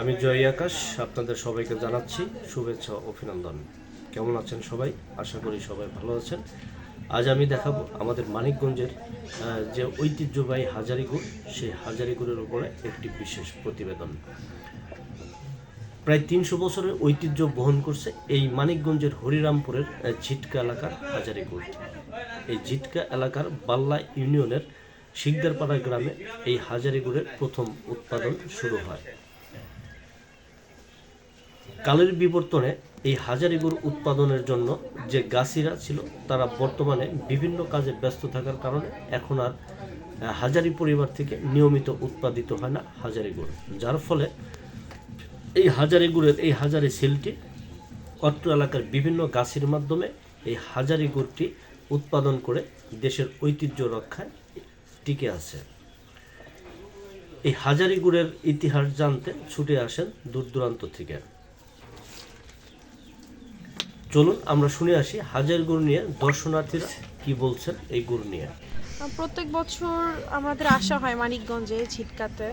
আমি জয় আকাশ, আপনাদের সবাইকে জানাচ্ছি শুভেচ্ছা অভিনন্দন। কেমন আছেন সবাই? আশা করি সবাই ভালো আছেন। আজ আমি দেখাবো আমাদের মানিকগঞ্জের যে ঐতিহ্যবাহী হাজারিগুড়, সেই হাজারিগুড়ের উপরে একটি বিশেষ প্রতিবেদন। প্রায় তিনশো বছরের ঐতিহ্য বহন করছে এই মানিকগঞ্জের হরিরামপুরের ঝিটকা এলাকার হাজারিগুড়। এই ঝিটকা এলাকার বাল্লা ইউনিয়নের শিকদারপাড়া গ্রামে এই হাজারি গুড়ের প্রথম উৎপাদন শুরু হয়। কালের বিবর্তনে এই হাজারি গুড় উৎপাদনের জন্য যে গাছিরা ছিল, তারা বর্তমানে বিভিন্ন কাজে ব্যস্ত থাকার কারণে এখন আর হাজারি পরিবার থেকে নিয়মিত উৎপাদিত হয় না হাজারি গুড়। যার ফলে এই হাজারি গুড়ের এই হাজারি সেলটি অত্র এলাকার বিভিন্ন গাছের মাধ্যমে এই হাজারি গুড়টি উৎপাদন করে দেশের ঐতিহ্য রক্ষায় টিকে আছে এই হাজারি গুড়ের ইতিহাস জানতে ছুটে আসেন দূর দূরান্ত থেকে। চলুন আমরা শুনে আসি হাজার গুড় নিয়ে দর্শনার্থীরা কি বলছেন এই গুড় নিয়ে। প্রত্যেক বছর আমাদের আসা হয় মানিকগঞ্জে ঝিটকাতে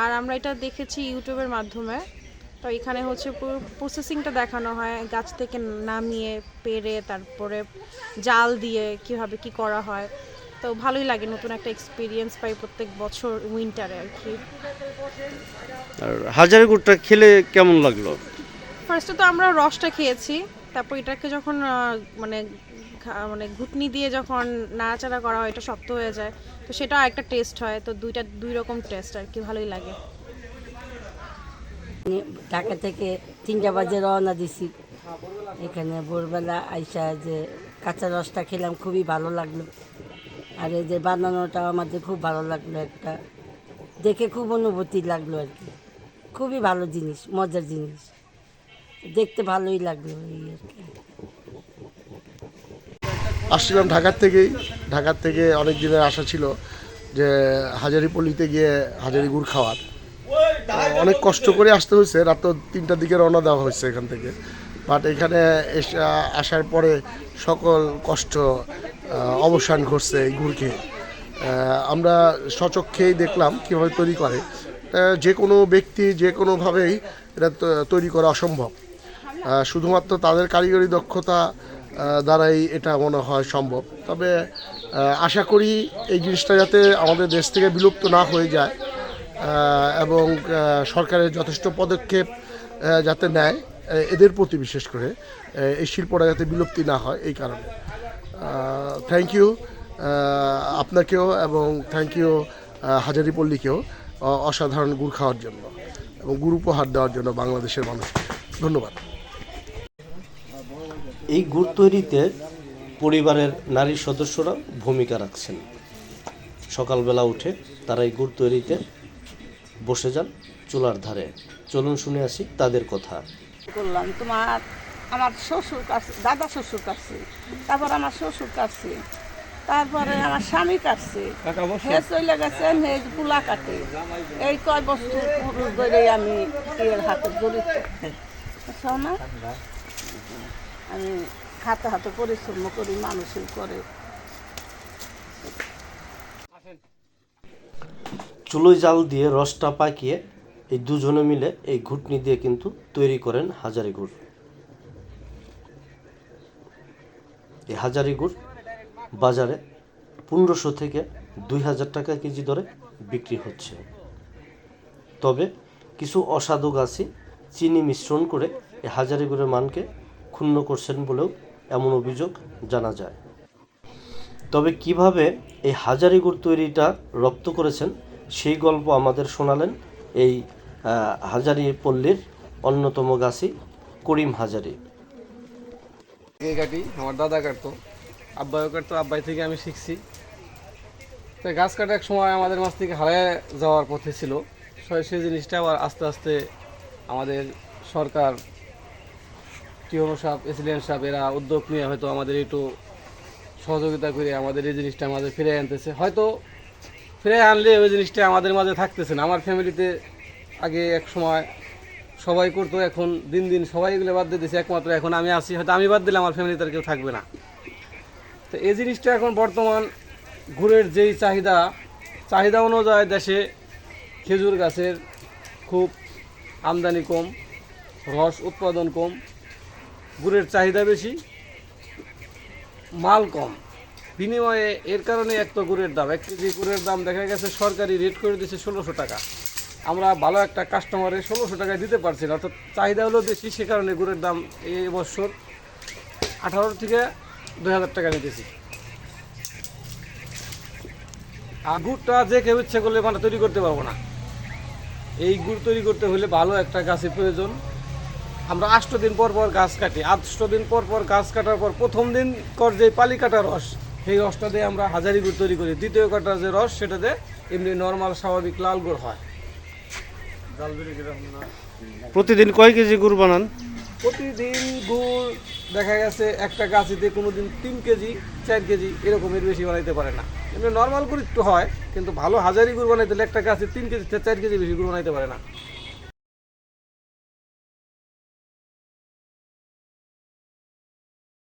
আর আমরা এটা দেখেছি ইউটিউবের মাধ্যমে। তো এখানে হচ্ছে প্রসেসিংটা দেখানো হয়, গাছ থেকে নামিয়ে, পেরে, তারপরে জাল দিয়ে কীভাবে কি করা হয়। তো ভালোই লাগে নতুন একটা এক্সপিরিয়েন্স পাই প্রত্যেক বছর উইন্টারে আর কি। আর হাজারি গুড়টা খেলে কেমন লাগল? ফার্স্টে তো আমরা রসটা খেয়েছি তারপর এটাকে যখন মানে মানে ঘুটনি দিয়ে যখন নাড়াচাড়া করা হয় এটা শক্ত হয়ে যায় তো সেটা একটা টেস্ট হয় তো দুইটা দুই রকম টেস্ট আর কি ভালোই লাগে। ঢাকা থেকে তিনটা বাজে রওনা দিছি। এখানে ভোরবেলা আইসা যে কাঁচা রসটা খেলাম খুবই ভালো লাগল। আর এই যে বানানোটা আমাদের খুব ভালো লাগল একটা। দেখে খুব অনুভূতি লাগল আর কি। খুবই ভালো জিনিস, মজার জিনিস। দেখতে ভালোই লাগল এই আর কি। আসছিলাম ঢাকার থেকেই। ঢাকার থেকে অনেক দিনের আশা ছিল যে হাজারিপল্লিতে গিয়ে হাজারি গুড় খাওয়ার অনেক কষ্ট করে আসতে হয়েছে। রাত তিনটার দিকে রওনা দেওয়া হয়েছে এখান থেকে। বাট এখানে আসার পরে সকল কষ্ট অবসান ঘটছে এই গুড় খেয়ে আমরা সচক্ষেই দেখলাম কীভাবে তৈরি করে। যে কোনো ব্যক্তি যে কোনোভাবেই এটা তৈরি করা অসম্ভব। শুধুমাত্র তাদের কারিগরি দক্ষতা দ্বারাই এটা মনে হয় সম্ভব। তবে আশা করি এই জিনিসটা যাতে আমাদের দেশ থেকে বিলুপ্ত না হয়ে যায় এবং সরকারের যথেষ্ট পদক্ষেপ যাতে নেয়, এদের প্রতি বিশেষ করে এই শিল্পটা যাতে বিলুপ্তি না হয় এই কারণে। থ্যাংক ইউ আপনাকেও এবং থ্যাংক ইউ হাজারিপল্লীকেও অসাধারণ গুড় খাওয়ার জন্য এবং গুড় উপহার দেওয়ার জন্য বাংলাদেশের মানুষকে ধন্যবাদ। এই গুড় তৈরিতে পরিবারের নারী সদস্যরা ভূমিকা রাখছেন। সকালবেলা উঠে তারা এই গুড় তৈরিতে বসে যান চুলার ধারে। চলুন শুনে আসি তাদের কথা। করলাম? তোমার আমার শ্বশুর কাছে দাদা শ্বশুর কাছে তারপর আমার শ্বশুর কাছে তারপরে আমার স্বামী কাছে। হে চলে গেছেন হে পুলা কাটে। এই কয় বস্তু পুরুষ ধরে আমি এর হাতে জড়িত না? আমি হাতে হাতে পরিশ্রম করি মানুষের করে। চুলোয় জাল দিয়ে রসটা পাকিয়ে এই দুজনে মিলে এই ঘুটনি দিয়ে কিন্তু তৈরি করেন হাজারি গুড় এই হাজারি গুড় বাজারে পনেরোশো থেকে দুই হাজার টাকা কেজি দরে বিক্রি হচ্ছে। তবে কিছু অসাধু গাছি চিনি মিশ্রণ করে এই হাজারি গুড়ের মানকে ক্ষুণ্ণ করছেন বলেও এমন অভিযোগ জানা যায়। তবে কীভাবে এই হাজারি গুড় তৈরিটা রপ্ত করেছেন সেই গল্প আমাদের শোনালেন এই হাজারি পল্লীর অন্যতম গাছি করিম হাজারি। আগে কাটি আমার দাদা কাটতো, আব্বাইও কাটতো, আব্বাই থেকে আমি শিখছি। তো গাছ কাটা এক সময় আমাদের মাছ থেকে হারায় যাওয়ার পথে ছিল। সেই জিনিসটা আবার আস্তে আস্তে আমাদের সরকার, টিওনো সাহেব, এসিলিয়ান সাহেব, এরা উদ্যোগ নিয়ে হয়তো আমাদের একটু সহযোগিতা করে আমাদের এই জিনিসটা আমাদের ফিরে আনতেছে। হয়তো ফিরে আনলে ওই জিনিসটা আমাদের মাঝে থাকতেছে না। আমার ফ্যামিলিতে আগে এক সময় সবাই করতো, এখন দিন দিন সবাই এগুলো বাদ দিয়ে দিচ্ছে একমাত্র এখন আমি আছি, হয়তো আমি বাদ দিলে আমার ফ্যামিলিতে আর কেউ থাকবে না। তো এই জিনিসটা এখন বর্তমান গুড়ের যেই চাহিদা চাহিদা অনুযায়ী দেশে খেজুর গাছের খুব আমদানি কম, রস উৎপাদন কম, গুড়ের চাহিদা বেশি, মাল কম। বিনিময়ে এর কারণে এক তো গুড়ের দাম, এক কেজি গুড়ের দাম দেখা গেছে সরকারি রেট করে দিয়েছে ষোলোশো টাকা। আমরা ভালো একটা কাস্টমারে ষোলোশো টাকায় দিতে পারছি না। অর্থাৎ চাহিদা হলো বেশি, সে কারণে গুড়ের দাম এই বছর আঠারো থেকে দুই হাজার টাকা নিতেছি। আর গুড়টা যে কেউ ইচ্ছে করলে মানে তৈরি করতে পারব না। এই গুড় তৈরি করতে হলে ভালো একটা গাছের প্রয়োজন। আমরা আষ্ট দিন পর পর গাছ কাটি। আষ্ট দিন পর পর গাছ কাটার পর প্রথম দিন কর যে পালি কাটা রস, সেই রসটা দিয়ে আমরা হাজারি গুড় তৈরি করি। দ্বিতীয় কাটার যে রস সেটাতে এমনি নর্মাল স্বাভাবিক লাল গুড় হয়। প্রতিদিন কয় কেজি গুড় বানান? প্রতিদিন গুড় দেখা গেছে একটা গাছিতে কোনো দিন তিন কেজি, চার কেজি এরকমের বেশি বানাইতে পারে না। এমনি নর্মাল গুড় একটু হয়, কিন্তু ভালো হাজারি গুড় বানাইতে একটা গাছে তিন কেজি চার কেজি বেশি গুড় বানাইতে পারে না।